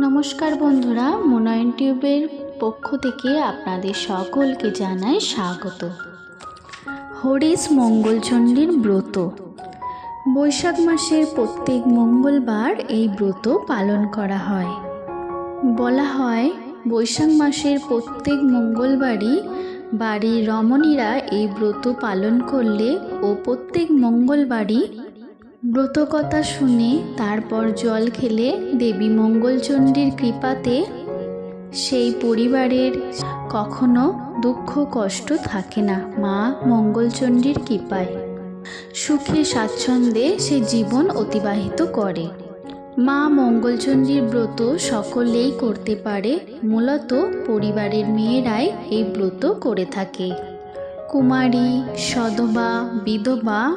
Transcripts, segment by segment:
নমস্কার বন্ধুরা, মোনয়ন টিউবের পক্ষ থেকে আপনাদের সকলকে জানাই স্বাগত। হরিশ মঙ্গলচণ্ডীর ব্রত। বৈশাখ মাসের প্রত্যেক মঙ্গলবার এই ব্রত পালন করা হয়। বলা হয়, বৈশাখ মাসের প্রত্যেক মঙ্গলবারই বাড়ির রমণীরা এই ব্রত পালন করলে ও প্রত্যেক মঙ্গলবারই ব্রতকথা শুনে তারপর জল খেলে দেবী মঙ্গলচণ্ডীর কৃপাতে সেই পরিবারের কখনো দুঃখ কষ্ট থাকে না মা মঙ্গলচণ্ডীর কৃপায়। সুখে স্বাচ্ছন্দ্যে সে জীবন অতিবাহিত করে। মা মঙ্গলচণ্ডীর ব্রত সকলেই করতে পারে, মূলত পরিবারের মেয়েরাই এই ব্রত করে থাকে। কুমারী সধবা বিধবা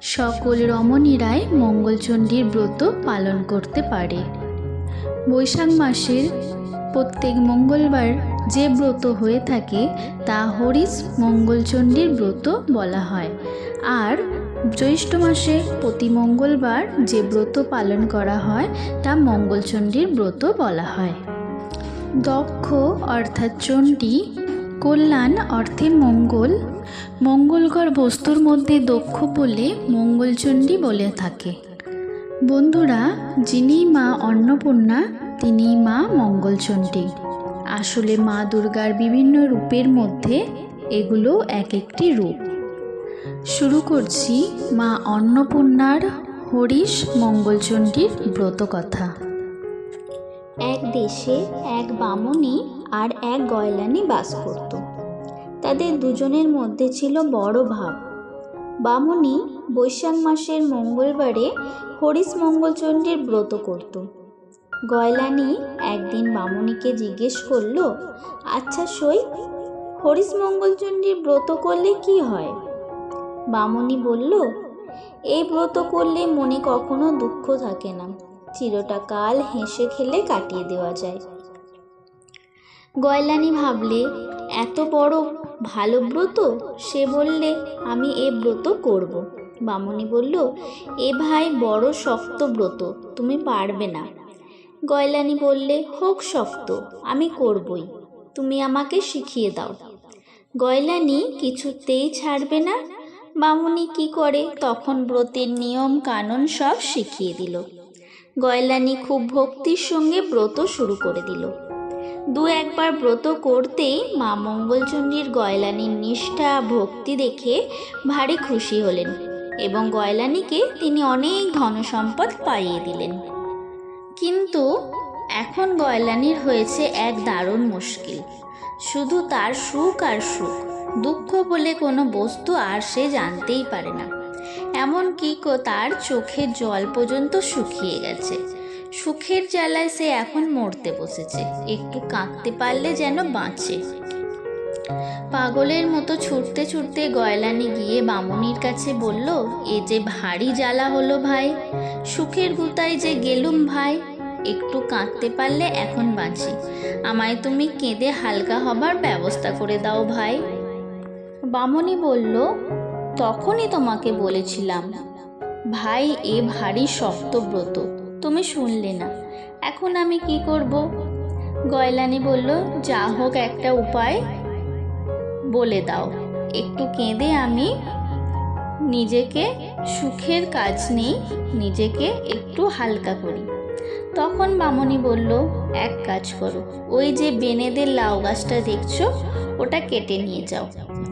সকল রমণীরাই মঙ্গলচণ্ডীর ব্রত পালন করতে পারে। বৈশাখ মাসের প্রত্যেক মঙ্গলবার যে ব্রত হয়ে থাকে, তা হরিশ মঙ্গলচণ্ডীর ব্রত বলা হয়। আর জ্যৈষ্ঠ মাসে প্রতি মঙ্গলবার যে ব্রত পালন করা হয়, তা মঙ্গলচণ্ডীর ব্রত বলা হয়। দক্ষ অর্থাৎ চণ্ডী কল্যাণ অর্থে মঙ্গল। মঙ্গলকর বস্তুর মধ্যে দক্ষ বলে মঙ্গলচণ্ডী বলে থাকে। বন্ধুরা যিনি মা অন্নপূর্ণা তিনি মা মঙ্গলচণ্ডী। আসলে মা দুর্গার বিভিন্ন রূপের মধ্যে এগুলো এক একটি রূপ। শুরু করছি মা অন্নপূর্ণার হরিশ মঙ্গলচণ্ডীর ব্রত কথা এক দেশে এক বামুনি আর এক গয়লানি বাস করত। তাদের দুজনের মধ্যে ছিল বড় ভাব। বামুনি বৈশাখ মাসের মঙ্গলবারে হরিশ মঙ্গলচণ্ডীর ব্রত করত। গয়লানি একদিন বামুনিকে জিজ্ঞেস করল আচ্ছা সই, হরিশ মঙ্গলচণ্ডীর ব্রত করলে কি হয়? বামুনি বলল, এই ব্রত করলে মনে কখনো দুঃখ থাকে না। চিরটা কাল হেসে খেলে কাটিয়ে দেওয়া যায়। গয়লানি ভাবলে, এত বড় ভালো ব্রত? সে বললে, আমি এ ব্রত করব। বামুনি বলল, এ ভাই বড় শক্ত ব্রত, তুমি পারবে না। গয়লানি বললে, হোক শক্ত, আমি করবই, তুমি আমাকে শিখিয়ে দাও। গয়লানি কিছুতেই ছাড়বে না। বামুনি কি করে, তখন ব্রতের নিয়ম কানুন সব শিখিয়ে দিল। গয়লানি খুব ভক্তির সঙ্গে ব্রত শুরু করে দিল। দু একবার ব্রত করতেই মা মঙ্গলচণ্ডীর গয়লানির নিষ্ঠা, ভক্তি দেখে ভারী খুশি হলেন এবং গয়লানিকে তিনি অনেক ধনসম্পদ পাইয়ে দিলেন। কিন্তু এখন গয়লানির হয়েছে এক দারুণ মুশকিল। শুধু তার সুখ আর সুখ, দুঃখ বলে কোনো বস্তু আর সে জানতেই পারে না। এমনকি তার চোখের জল পর্যন্ত শুকিয়ে গেছে। সুখের জ্বালায় সে এখন মরতে বসেছে। একটু কাঁদতে পারলে যেন বাঁচে। পাগলের মতো ছুটতে ছুটতে গয়লানি গিয়ে বামুনির কাছে বলল, এ যে ভারী জ্বালা হলো ভাই, সুখের গুতায় যে গেলুম ভাই, একটু কাঁদতে পারলে এখন বাঁচি। আমায় তুমি কেঁদে হালকা হবার ব্যবস্থা করে দাও ভাই। বামনি বলল, তখনই তোমাকে বলেছিলাম, ভাই, এ ভারী শক্ত ব্রত। তুমি শুনলে না। এখন আমি কি করব? গয়লানি বলল, যা হোক একটা উপায় বলে দাও। একটু কেঁদে আমি নিজেকে সুখের কাজ নেই, নিজেকে একটু হালকা করি। তখন মামনি বলল, এক কাজ করো, ওই যে বেনেদের লাউ গাছটা দেখছ, ওটা কেটে নিয়ে যাও।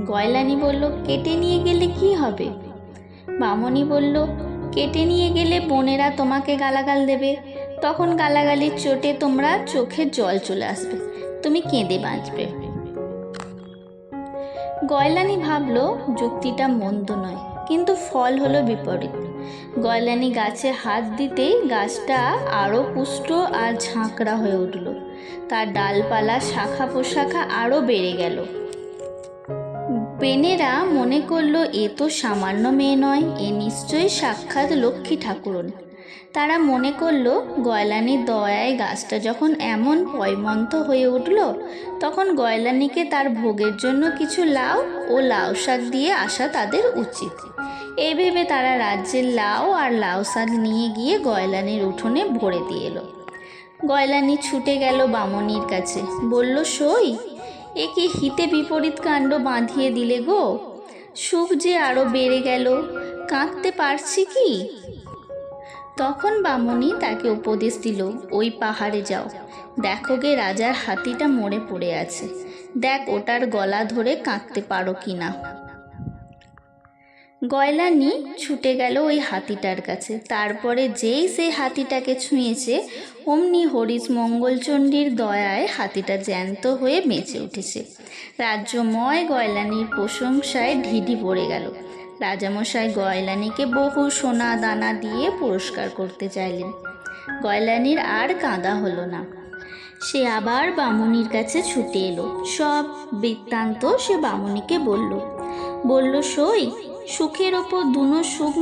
গয়লানি বলল, কেটে নিয়ে গেলে কি হবে? মামনি বলল কেটে নিয়ে গেলে বোনেরা তোমাকে গালাগাল দেবে। তখন গালাগালির চোটে তোমরা চোখে জল চলে আসবে। তুমি কেঁদে বাঁচবে। গয়লানি ভাবলো, যুক্তিটা মন্দ নয়, কিন্তু ফল হলো বিপরীত। গয়লানি গাছে হাত দিতেই গাছটা আরও পুষ্ট আর ঝাঁকড়া হয়ে উঠল। তার ডালপালা শাখা পোশাখা আরও বেড়ে গেল। পেনেরা মনে করল এ তো সামান্য মেয়ে নয়, এ নিশ্চয়ই সাক্ষাৎ লক্ষ্মী ঠাকুরন। তারা মনে করল, গয়লানির দয়ায় গাছটা যখন এমন পয়মন্ত হয়ে উঠল, তখন গয়লানিকে তার ভোগের জন্য কিছু লাউ ও লাউ শাক দিয়ে আসা তাদের উচিত। এই ভেবে তারা রাজ্যের লাউ আর লাউ শাক নিয়ে গিয়ে গয়লানির উঠোনে ভরে দিয়ে এলো। গয়লানি ছুটে গেল বামনির কাছে, বলল, সই এ কি হিতে বিপরীত কাণ্ড বাঁধিয়ে দিলে গো। সুখ যে আরও বেড়ে গেল, কাঁদতে পারছি কি? তখন বামনি তাকে উপদেশ দিল, ওই পাহাড়ে যাও। দেখো গে রাজার হাতিটা মরে পড়ে আছে। দেখ ওটার গলা ধরে কাঁদতে পারো কি না? গয়লানি ছুটে গেল ওই হাতিটার কাছে। তারপরে যেই সেই হাতিটাকে ছুঁয়েছে, অমনি হরিশ মঙ্গলচণ্ডীর দয়ায় হাতিটা জ্যান্ত হয়ে বেঁচে উঠেছে। রাজ্যময় গয়লানির প্রশংসায় ঢিঢি পড়ে গেল। রাজামশাই গয়লানিকে বহু সোনা দানা দিয়ে পুরস্কার করতে চাইলেন। গয়লানির আর কাঁদা হলো না। সে আবার বামুনির কাছে ছুটে এলো। সব বৃত্তান্ত সে বামুনিকে বলল বলল, সই সুখের ওপর দুনো সুখ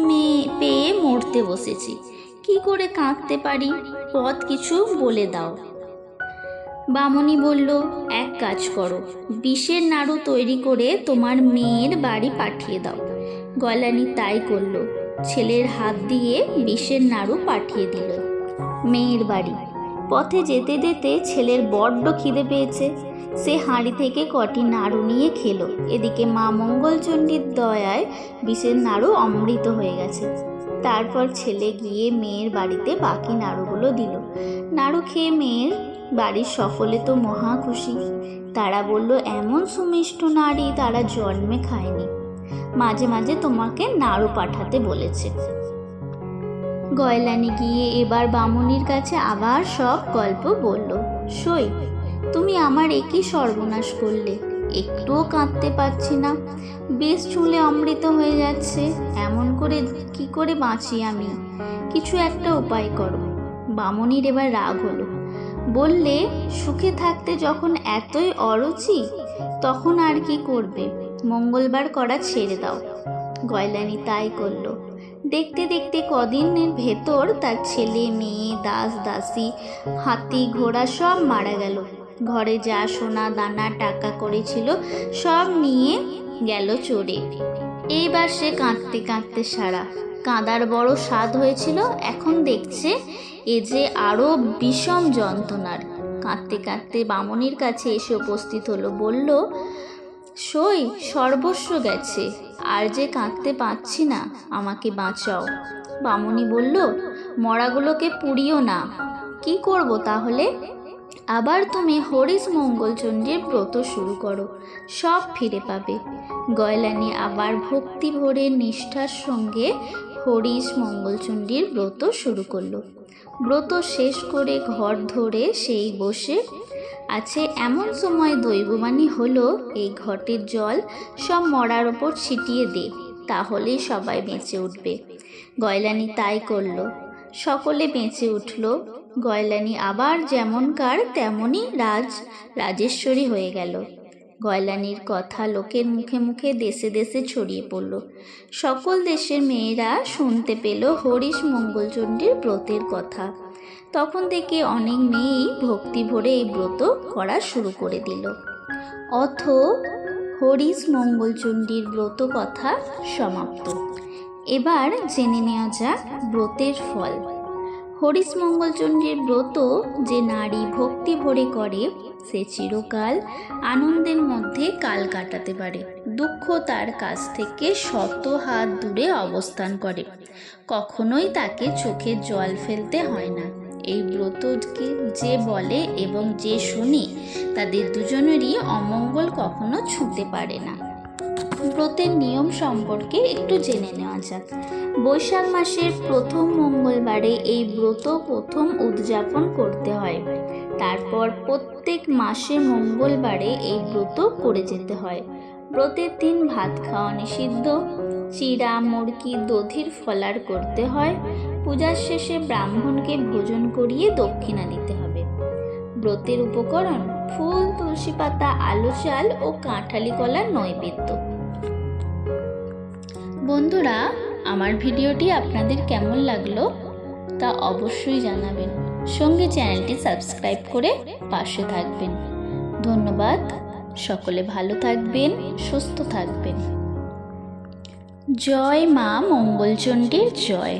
পেয়ে মরতে বসেছি। কি করে কাঁদতে পারি? পথ কিছু বলে দাও। বামনি বলল, এক কাজ করো, বিষের নাড়ু তৈরি করে তোমার মেয়ের বাড়ি পাঠিয়ে দাও। গলানি তাই করল। ছেলের হাত দিয়ে বিষের নাড়ু পাঠিয়ে দিল। মেয়ের বাড়ি। পথে যেতে যেতে ছেলের বড্ড খিদে পেয়েছে। সে হাঁড়ি থেকে কটি নাড়ু নিয়ে খেলো। এদিকে মা মঙ্গলচণ্ডীর দয়ায় বিষের নাড়ু অমৃত হয়ে গেছে। তারপর ছেলে গিয়ে মেয়ের বাড়িতে বাকি নাড়ুগুলো দিল। নাড়ু খেয়ে মেয়ের বাড়ির সকলে তো মহা খুশি। তারা বলল, এমন সুমিষ্ট নারী তারা জন্মে খায়নি। মাঝে মাঝে তোমাকে নাড়ু পাঠাতে বলেছে। গয়লানি গিয়ে এবার বামুনির কাছে আবার সব গল্প বলল। সই, তুমি আমার একই সর্বনাশ করলে, একটুও কাঁদতে পারছি না। বেশ চুলে অমৃত হয়ে যাচ্ছে, এমন করে কি করে বাঁচি আমি? কিছু একটা উপায় করো। বামনির এবার রাগ হলো। বললে, সুখে থাকতে যখন এতই অরুচি, তখন আর কি করবে? মঙ্গলবার করা ছেড়ে দাও। গয়লানি তাই করল। দেখতে দেখতে কদিনের ভেতর তার ছেলে, মেয়ে, দাস, দাসী, হাতি, ঘোড়া সব মারা গেল। ঘরে যা সোনা, দানা, টাকা করেছিল, সব নিয়ে গেল চোরে। এইবার সে কাঁদতে কাঁদতে সারা। কাঁদার বড় স্বাদ হয়েছিল, এখন দেখছে এ যে আরও বিষম যন্ত্রণার। কাঁদতে কাঁদতে বামনির কাছে এসে উপস্থিত হলো, বলল সই সর্বস্ব গেছে, আর যে কাঁদতে পাচ্ছি না, আমাকে বাঁচাও। বামনি বলল, মরাগুলোকে পুড়িও না। কি করব তাহলে? আবার তুমি হরিশ মঙ্গলচণ্ডীর ব্রত শুরু করো, সব ফিরে পাবে। গয়লানি আবার ভক্তি ভরে নিষ্ঠার সঙ্গে হরিশ মঙ্গলচণ্ডীর ব্রত শুরু করল। ব্রত শেষ করে ঘর ধরে সেই বসে আছে এমন সময় দৈববাণী হলো, এই ঘটের জল সব মরার ওপর ছিটিয়ে দে, তাহলেই সবাই বেঁচে উঠবে। গয়লানি তাই করল। সকলে বেঁচে উঠল। গয়লানি আবার যেমনকার তেমনই রাজ, রাজেশ্বরী হয়ে গেল। গয়লানির কথা লোকের মুখে মুখে দেশে দেশে ছড়িয়ে পড়ল। সকল দেশের মেয়েরা শুনতে পেল হরিশ মঙ্গলচণ্ডীর ব্রতের কথা। তখন থেকে অনেক মেয়েই ভক্তি ভরে এই ব্রত করা শুরু করে দিল। অথ হরিশ মঙ্গলচণ্ডীর ব্রত কথা সমাপ্ত। এবার জেনে নেওয়া যাক ব্রতের ফল। হরিশ মঙ্গলচণ্ডীর ব্রত যে নারী ভক্তি ভরে করে, সে চিরকাল আনন্দের মধ্যে কাল কাটাতে পারে। দুঃখ তার কাছ থেকে শত হাত দূরে অবস্থান করে। কখনোই তাকে চোখে জল ফেলতে হয় না। এই ব্রতকে যে বলে এবং যে শুনে, তাদের দুজনেরই অমঙ্গল কখনো ছুঁতে পারে না। ব্রতের নিয়ম সম্পর্কে একটু জেনে নেওয়া যাক। বৈশাখ মাসের প্রথম মঙ্গলবারে এই ব্রত প্রথম উদযাপন করতে হয়। তারপর প্রত্যেক মাসে মঙ্গলবারে এই ব্রত করে যেতে হয়। ব্রতের দিন ভাত খাওয়া নিষিদ্ধ চিরা মুরগি, দধির ফলার করতে হয়। পূজার শেষে ব্রাহ্মণকে ভোজন করিয়ে দক্ষিণা দিতে হবে। ব্রতের উপকরণ ফুল, তুলসী পাতা, আলু চাল ও কাঁঠালি কলার নৈবেদ্য। বন্ধুরা, আমার ভিডিওটি আপনাদের কেমন লাগল তা অবশ্যই জানাবেন। সঙ্গে চ্যানেলটি সাবস্ক্রাইব করে পাশে থাকবেন। ধন্যবাদ, সকলে ভালো থাকবেন, সুস্থ থাকবেন। জয় মা মঙ্গলচণ্ডীর জয়।